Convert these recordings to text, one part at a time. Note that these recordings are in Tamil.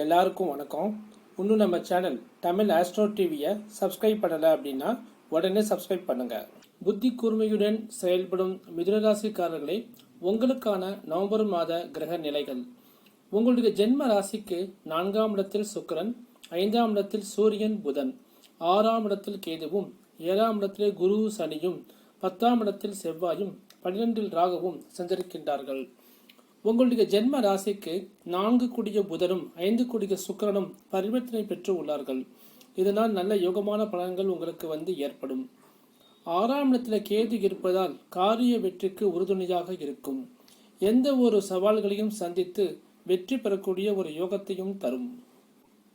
எல்லாருக்கும் வணக்கம். இன்னும் நம்ம சேனல் தமிழ் ஆஸ்ட்ரோ டிவியை சப்ஸ்கிரைப் பண்ணலை அப்படின்னா உடனே சப்ஸ்கிரைப் பண்ணுங்க. புத்தி கூர்மையுடன் செயல்படும் மிதுனராசிக்காரர்களே உங்களுக்கான நவம்பர் மாத கிரக நிலைகள். உங்களுடைய ஜென்ம ராசிக்கு நான்காம் இடத்தில் சுக்கரன் ஐந்தாம் இடத்தில் சூரியன் புதன் ஆறாம் இடத்தில் கேதுவும் ஏழாம் இடத்தில் குரு சனியும் பத்தாம் இடத்தில் செவ்வாயும் பன்னிரெண்டில் ராகவும் சஞ்சரிக்கின்றார்கள். உங்களுடைய ஜென்ம ராசிக்கு நான்கு குடிய புதனும் ஐந்து குடிய சுக்கிரனும் பரிவர்த்தனை பெற்று உள்ளார்கள். இதனால் நல்ல யோகமான பலன்கள் உங்களுக்கு வந்து ஏற்படும். ஆறாம் இடத்துல கேது இருப்பதால் காரிய வெற்றிக்கு உறுதுணையாக இருக்கும். எந்த ஒரு சவால்களையும் சந்தித்து வெற்றி பெறக்கூடிய ஒரு யோகத்தையும் தரும்.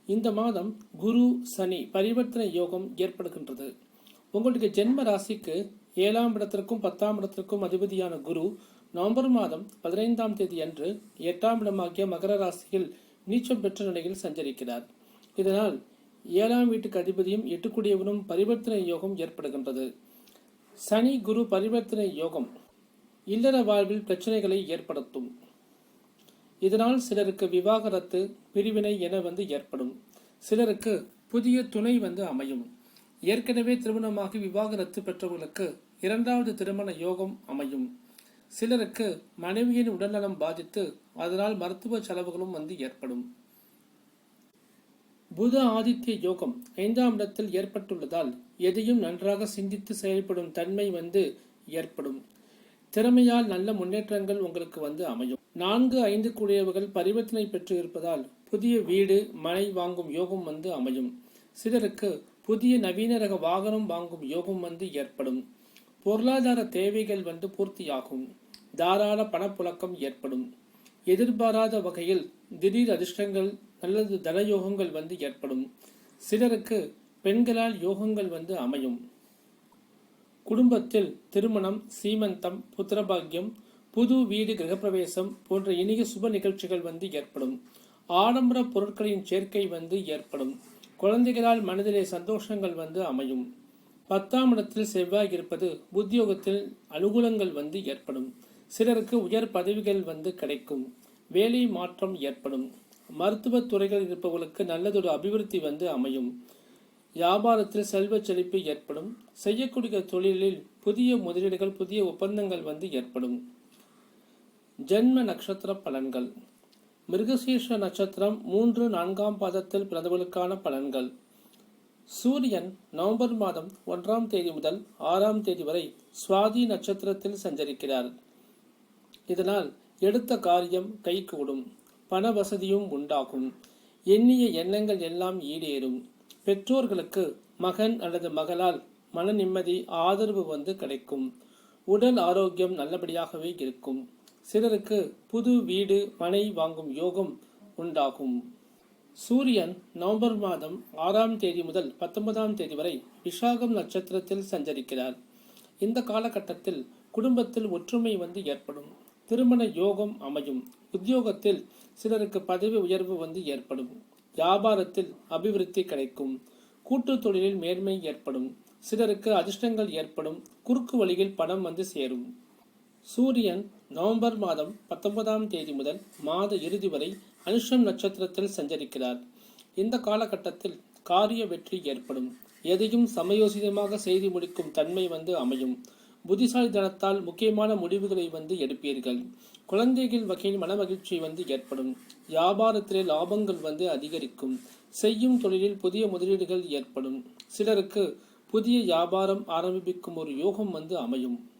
இந்த மாதம் குரு சனி பரிவர்த்தனை யோகம் ஏற்படுகின்றது. உங்களுடைய ஜென்ம ராசிக்கு ஏழாம் இடத்திற்கும் பத்தாம் இடத்திற்கும் அதிபதியான குரு நவம்பர் மாதம் பதினைந்தாம் தேதி அன்று எட்டாம் இடமாகிய மகர ராசியில் நீச்சம் பெற்ற நிலையில் சஞ்சரிக்கிறார். இதனால் ஏழாம் வீட்டுக்கு அதிபதியும் எட்டுக்குடியவனும் பரிவர்த்தனை யோகம் ஏற்படுகின்றது. சனி குரு பரிவர்த்தனை யோகம் இல்லற வாழ்வில் பிரச்சனைகளை ஏற்படுத்தும். இதனால் சிலருக்கு விவாகரத்து பிரிவினை என வந்து ஏற்படும். சிலருக்கு புதிய துணை வந்து அமையும். ஏற்கனவே திருமணமாகி விவாகரத்து பெற்றவர்களுக்கு இரண்டாவது திருமண யோகம் அமையும். சிலருக்கு மனைவியின் உடல்நலம் பாதித்து அதனால் மருத்துவ செலவுகளும் வந்து ஏற்படும். புத ஆதித்ய யோகம் ஐந்தாம் இடத்தில் ஏற்பட்டுள்ளதால் எதையும் நன்றாக சிந்தித்து செயல்படும் தன்மை வந்து ஏற்படும். திறமையால் நல்ல முன்னேற்றங்கள் உங்களுக்கு வந்து அமையும். நான்கு ஐந்து கூடியவர்கள் பரிவர்த்தனை பெற்று இருப்பதால் புதிய வீடு மனை வாங்கும் யோகம் வந்து அமையும். சிலருக்கு புதிய நவீன ரக வாகனம் வாங்கும் யோகம் வந்து ஏற்படும். பொருளாதார தேவைகள் வந்து பூர்த்தியாகும். தாராள பணப்புழக்கம் ஏற்படும். எதிர்பாராத வகையில் திடீர் அதிர்ஷ்டங்கள் நல்லது தனயோகங்கள் வந்து ஏற்படும். சிலருக்கு பெண்களால் யோகங்கள் வந்து அமையும். குடும்பத்தில் திருமணம் சீமந்தம் புத்திரபாகியம் புது வீடு கிரகப்பிரவேசம் போன்ற இனிய சுப நிகழ்ச்சிகள் வந்து ஏற்படும். ஆடம்பர பொருட்களின் சேர்க்கை வந்து ஏற்படும். குழந்தைகளால் மனதிலே சந்தோஷங்கள் வந்து அமையும். பத்தாம் இடத்தில் செவ்வாய் இருப்பது உத்தியோகத்தில் அனுகூலங்கள் வந்து ஏற்படும். சிலருக்கு உயர் பதவிகள் வந்து கிடைக்கும். வேலை மாற்றம் ஏற்படும். மருத்துவ துறைகள் இருப்பவர்களுக்கு நல்லதொரு அபிவிருத்தி வந்து அமையும். வியாபாரத்தில் செல்வ செழிப்பு ஏற்படும். செய்யக்கூடிய தொழிலில் புதிய முதலீடுகள் புதிய ஒப்பந்தங்கள் வந்து ஏற்படும். ஜென்ம நட்சத்திர பலன்கள். மிருகசீர்ஷ நட்சத்திரம் மூன்று நான்காம் பாதத்தில் பிறந்தவர்களுக்கான பலன்கள். சூரியன் நவம்பர் மாதம் ஒன்றாம் தேதி முதல் ஆறாம் தேதி வரை சுவாதி நட்சத்திரத்தில் சஞ்சரிக்கிறார். இதனால் எடுத்த காரியம் கைகூடும் பண வசதியும் உண்டாகும். எண்ணிய எண்ணங்கள் எல்லாம் ஈடேறும். பெற்றோர்களுக்கு மகன் அல்லது மகளால் மன நிம்மதி ஆதரவு வந்து கிடைக்கும். உடல் ஆரோக்கியம் நல்லபடியாகவே இருக்கும். சிலருக்கு புது வீடு மனை வாங்கும் யோகம் உண்டாகும். சூரியன் நவம்பர் மாதம் ஆறாம் தேதி முதல் பத்தொன்பதாம் தேதி வரை விஷாகம் நட்சத்திரத்தில் சஞ்சரிக்கிறார். இந்த காலகட்டத்தில் குடும்பத்தில் ஒற்றுமை வந்து ஏற்படும். திருமண யோகம் அமையும். உத்தியோகத்தில் சிலருக்கு பதவி உயர்வு வந்து ஏற்படும். வியாபாரத்தில் அபிவிருத்தி கிடைக்கும். கூட்டு தொழிலில் மேன்மை ஏற்படும். சிலருக்கு அதிர்ஷ்டங்கள் ஏற்படும். குறுக்கு வழியில் பணம் வந்து சேரும். சூரியன் நவம்பர் மாதம் பத்தொன்பதாம் தேதி முதல் மாத இறுதி வரை அனுஷம் நட்சத்திரத்தில் சஞ்சரிக்கிறார். இந்த காலகட்டத்தில் காரிய வெற்றி ஏற்படும். எதையும் சமயோசிதமாக செய்து முடிக்கும் தன்மை வந்து அமையும். புத்திசாலித்தனத்தால் முக்கியமான முடிவுகளை வந்து எடுப்பீர்கள். குழந்தைகள் வகையில் மனமகிழ்ச்சி வந்து ஏற்படும். வியாபாரத்திலே லாபங்கள் வந்து அதிகரிக்கும். செய்யும் தொழிலில் புதிய முதலீடுகள் ஏற்படும். சிலருக்கு புதிய வியாபாரம் ஆரம்பிக்கும் ஒரு யோகம் வந்து அமையும்.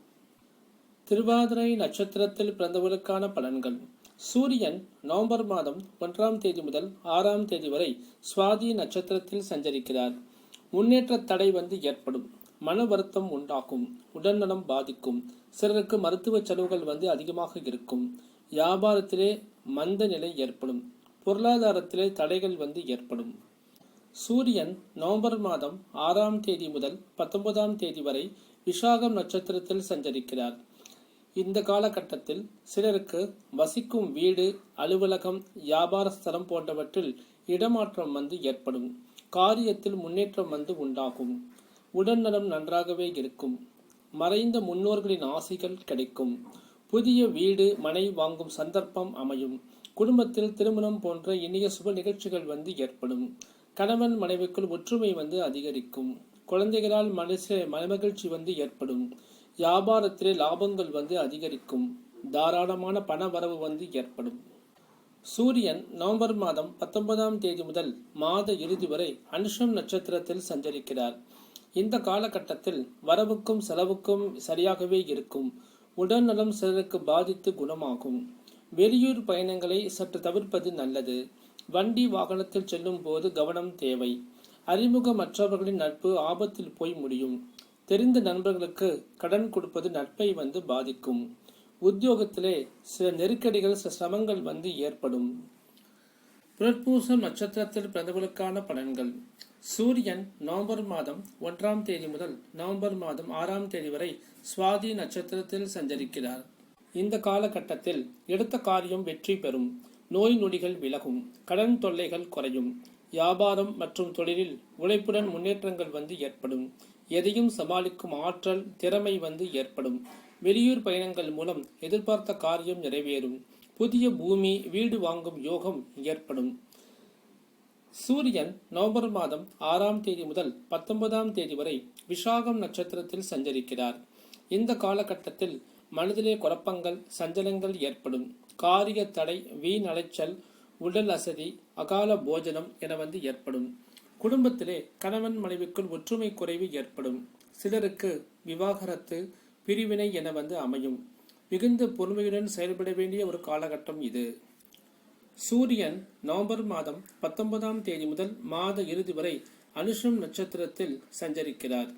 திருவாதிரை நட்சத்திரத்தில் பிறந்தவர்களுக்கான பலன்கள். சூரியன் நவம்பர் மாதம் ஒன்றாம் தேதி முதல் ஆறாம் தேதி வரை சுவாதி நட்சத்திரத்தில் சஞ்சரிக்கிறார். முன்னேற்ற தடை வந்து ஏற்படும். மன வருத்தம் உண்டாகும். உடல்நலம் பாதிக்கும். சிலருக்கு மருத்துவ செலவுகள் வந்து அதிகமாக இருக்கும். வியாபாரத்திலே மந்த நிலை ஏற்படும். பொருளாதாரத்திலே தடைகள் வந்து ஏற்படும். சூரியன் நவம்பர் மாதம் ஆறாம் தேதி முதல் பத்தொன்பதாம் தேதி வரை விசாகம் நட்சத்திரத்தில் சஞ்சரிக்கிறார். இந்த காலகட்டத்தில் சிலருக்கு வசிக்கும் வீடு அலுவலகம் வியாபார ஸ்தலம் போன்றவற்றில் இடமாற்றம் வந்து ஏற்படும். காரியத்தில் முன்னேற்றம் வந்து உண்டாகும். உடல்நலம் நன்றாகவே இருக்கும். மறைந்த முன்னோர்களின் ஆசைகள் கிடைக்கும். புதிய வீடு மனை வாங்கும் சந்தர்ப்பம் அமையும். குடும்பத்தில் திருமணம் போன்ற இனிய சுப நிகழ்ச்சிகள் வந்து ஏற்படும். கணவன் மனைவிக்குள் ஒற்றுமை வந்து அதிகரிக்கும். குழந்தைகளால் மனசு மனமகிழ்ச்சி வந்து ஏற்படும். வியாபாரத்திலே லாபங்கள் வந்து அதிகரிக்கும். தாராளமான பண வரவு வந்து ஏற்படும். சூரியன் நவம்பர் மாதம் பத்தொன்பதாம் தேதி முதல் மாத இறுதி வரை அனுஷம் நட்சத்திரத்தில் சஞ்சரிக்கிறார். இந்த காலகட்டத்தில் வரவுக்கும் செலவுக்கும் சரியாகவே இருக்கும். உடல்நலம் சிலருக்கு பாதித்து குணமாகும். வெளியூர் பயணங்களை சற்று தவிர்ப்பது நல்லது. வண்டி வாகனத்தில் செல்லும் போது கவனம் தேவை. அறிமுகமற்றவர்களின் நட்பு ஆபத்தில் போய் முடியும். தெரிந்த நண்பர்களுக்கு கடன் கொடுப்பது நட்பை வந்து பாதிக்கும். உத்தியோகத்திலே சில நெருக்கடிகள் சில சிரமங்கள் வந்து ஏற்படும். புலற்பூசம் நட்சத்திரத்தில் பிறந்தவர்களுக்கான பலன்கள். சூரியன் நவம்பர் மாதம் ஒன்றாம் தேதி முதல் நவம்பர் மாதம் ஆறாம் தேதி வரை சுவாதி நட்சத்திரத்தில் சஞ்சரிக்கிறார். இந்த காலகட்டத்தில் எடுத்த காரியம் வெற்றி பெறும். நோய் நொடிகள் விலகும். கடன் தொல்லைகள் குறையும். வியாபாரம் மற்றும் தொழிலில் உழைப்புடன் முன்னேற்றங்கள் வந்து ஏற்படும். எதையும் சமாளிக்கும் ஆற்றல் திறமை வந்து ஏற்படும். வெளியூர் பயணங்கள் மூலம் எதிர்பார்த்த காரியம் நிறைவேறும். புதிய பூமி வீடு வாங்கும் யோகம் ஏற்படும். சூரியன் நவம்பர் மாதம் ஆறாம் தேதி முதல் பத்தொன்பதாம் தேதி வரை விஷாகம் நட்சத்திரத்தில் சஞ்சரிக்கிறார். இந்த காலகட்டத்தில் மனதிலே குழப்பங்கள் சஞ்சலங்கள் ஏற்படும். காரிய தடை வீண் அலைச்சல் உடல் அசதி அகால போஜனம் என வந்து ஏற்படும். குடும்பத்திலே கணவன் மனைவிக்குள் ஒற்றுமை குறைவு ஏற்படும். சிலருக்கு விவாகரத்து பிரிவினை என வந்து அமையும். மிகுந்த பொறுமையுடன் செயல்பட வேண்டிய ஒரு காலகட்டம் இது. சூரியன் நவம்பர் மாதம் பத்தொன்பதாம் தேதி முதல் மாத இறுதி வரை அனுஷம் நட்சத்திரத்தில் சஞ்சரிக்கிறார்.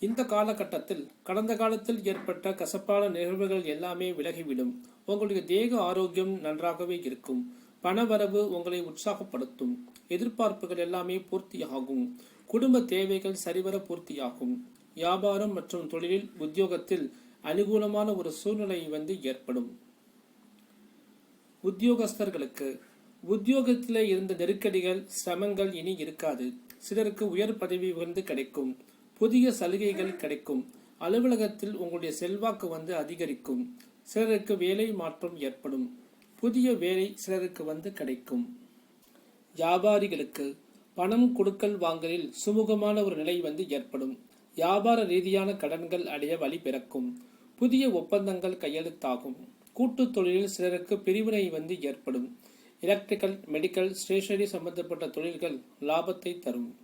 இந்த காலகட்டத்தில் கடந்த காலத்தில் ஏற்பட்ட கசப்பான நிகழ்வுகள் எல்லாமே விலகிவிடும். உங்களுடைய தேக ஆரோக்கியம் நன்றாகவே இருக்கும். பணவரவு உங்களை உற்சாகப்படுத்தும். எதிர்பார்ப்புகள் எல்லாமே பூர்த்தியாகும். குடும்ப தேவைகள் சரிவர பூர்த்தியாகும். வியாபாரம் மற்றும் தொழிலில் உத்தியோகத்தில் அனுகூலமான ஒரு சூழ்நிலை வந்து ஏற்படும். உத்தியோகஸ்தர்களுக்கு உத்தியோகத்தில் இருந்த நெருக்கடிகள் சிரமங்கள் இனி இருக்காது. சிலருக்கு உயர் பதவி வந்து கிடைக்கும். புதிய சலுகைகள் கிடைக்கும். அலுவலகத்தில் உங்களுடைய செல்வாக்கு வந்து அதிகரிக்கும். சிலருக்கு வேலை மாற்றம் ஏற்படும். புதிய வேலை சிலருக்கு வந்து கிடைக்கும். வியாபாரிகளுக்கு பணம் கொடுக்கல் வாங்கலில் சுமூகமான ஒரு நிலை வந்து ஏற்படும். வியாபார ரீதியான கடன்கள் அடைய வழி பிறக்கும். புதிய ஒப்பந்தங்கள் கையெழுத்தாகும். கூட்டு தொழிலில் சிலருக்கு பிரிவினை வந்து ஏற்படும். எலக்ட்ரிக்கல் மெடிக்கல் ஸ்டேஷனரி சம்பந்தப்பட்ட தொழில்கள் லாபத்தை தரும்.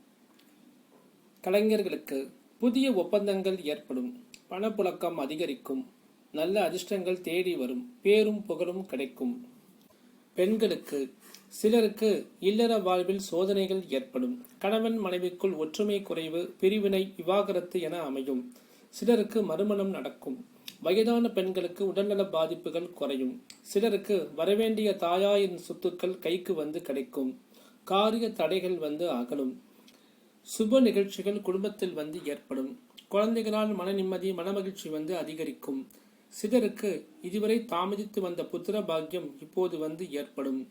கலைஞர்களுக்கு புதிய ஒப்பந்தங்கள் ஏற்படும். பணப்புழக்கம் அதிகரிக்கும். நல்ல அதிர்ஷ்டங்கள் தேடி வரும். பேரும் புகழும் கிடைக்கும். பெண்களுக்கு சிலருக்கு இல்லற வாழ்வில் சோதனைகள் ஏற்படும். கணவன் மனைவிக்குள் ஒற்றுமை குறைவு பிரிவினை விவாகரத்து என அமையும். சிலருக்கு மறுமணம் நடக்கும். வயதான பெண்களுக்கு உடல்நல பாதிப்புகள் குறையும். சிலருக்கு வரவேண்டிய தாயாரின் சொத்துக்கள் கைக்கு வந்து கிடைக்கும். காரிய தடைகள் வந்து அகலும். சுப நிகழ்ச்சிகள் குடும்பத்தில் வந்து ஏற்படும். குழந்தைகளால் மன நிம்மதி மனமகிழ்ச்சி வந்து அதிகரிக்கும். சிலருக்கு இதுவரை தாமதித்து வந்த புத்திர பாக்கியம் இப்போது வந்து ஏற்படும்.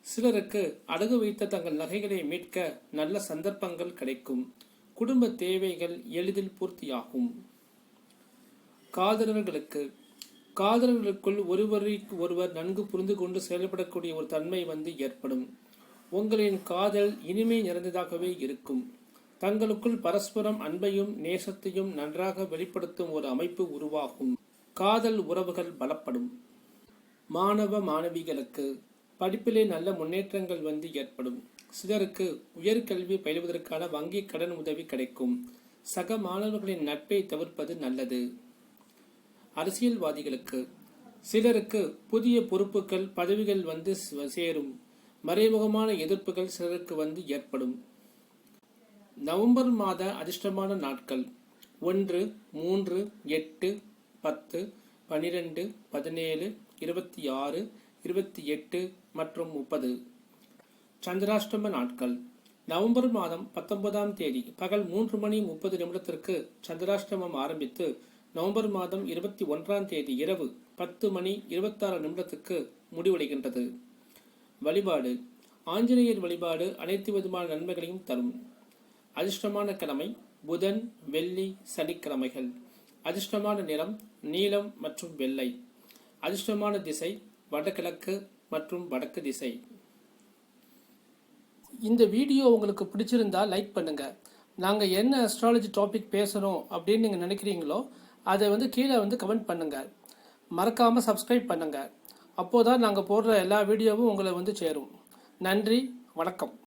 சிலருக்கு அடகு வைத்த தங்கள் நகைகளை மீட்க நல்ல சந்தர்ப்பங்கள் கிடைக்கும். குடும்ப தேவைகள் எளிதில் பூர்த்தியாகும். காதலர்களுக்கு காதலர்களுக்குள் ஒருவரை ஒருவர் நன்கு புரிந்து கொண்டு செயல்படக்கூடிய ஒரு தன்மை வந்து ஏற்படும். உங்களின் காதல் இனிமை நிறைந்ததாகவே இருக்கும். தங்களுக்குள் பரஸ்பரம் அன்பையும் நேசத்தையும் நன்றாக வெளிப்படுத்தும் ஒரு அமைப்பு உருவாகும். காதல் உறவுகள் பலப்படும். மாணவ மாணவிகளுக்கு படிப்பிலே நல்ல முன்னேற்றங்கள் வந்து ஏற்படும். சிலருக்கு உயர்கல்வி பயில்வதற்கான வங்கி கடன் உதவி கிடைக்கும். சக மாணவர்களின் நட்பை தவிர்ப்பது நல்லது. அரசியல்வாதிகளுக்கு சிலருக்கு புதிய பொறுப்புகள் பதவிகள் வந்து சேரும். மறைமுகமான எதிர்ப்புகள் சிலருக்கு வந்து ஏற்படும். நவம்பர் மாத அதிர்ஷ்டமான நாட்கள். ஒன்று மூன்று எட்டு பத்து பனிரெண்டு பதினேழு இருபத்தி ஆறு இருபத்தி எட்டு மற்றும் முப்பது. சந்திராஷ்டம நாட்கள். நவம்பர் மாதம் பத்தொன்பதாம் தேதி பகல் மூன்று மணி முப்பது நிமிடத்திற்கு சந்திராஷ்டமம் ஆரம்பித்து நவம்பர் மாதம் இருபத்தி ஒன்றாம் தேதி இரவு பத்து மணி இருபத்தாறு நிமிடத்துக்கு முடிவடைகின்றது. வழிபாடு. ஆஞ்சநேயர் வழிபாடு அனைத்து விதமான நன்மைகளையும் தரும். அதிர்ஷ்டமான கிழமை புதன் வெள்ளி சனிக்கிழமைகள். அதிர்ஷ்டமான நிறம் நீலம் மற்றும் வெள்ளை. அதிர்ஷ்டமான திசை வடகிழக்கு மற்றும் வடக்கு திசை. இந்த வீடியோ உங்களுக்கு பிடிச்சிருந்தா லைக் பண்ணுங்க. நாங்க என்ன அஸ்ட்ராலஜி டாபிக் பேசணும் அப்படின்னு நீங்க நினைக்கிறீங்களோ அதை வந்து கீழே வந்து கமெண்ட் பண்ணுங்க. மறக்காம சப்ஸ்கிரைப் பண்ணுங்க. அப்போதான் நாங்கள் போடுற எல்லா வீடியோவும் உங்களை வந்து சேரும். நன்றி வணக்கம்.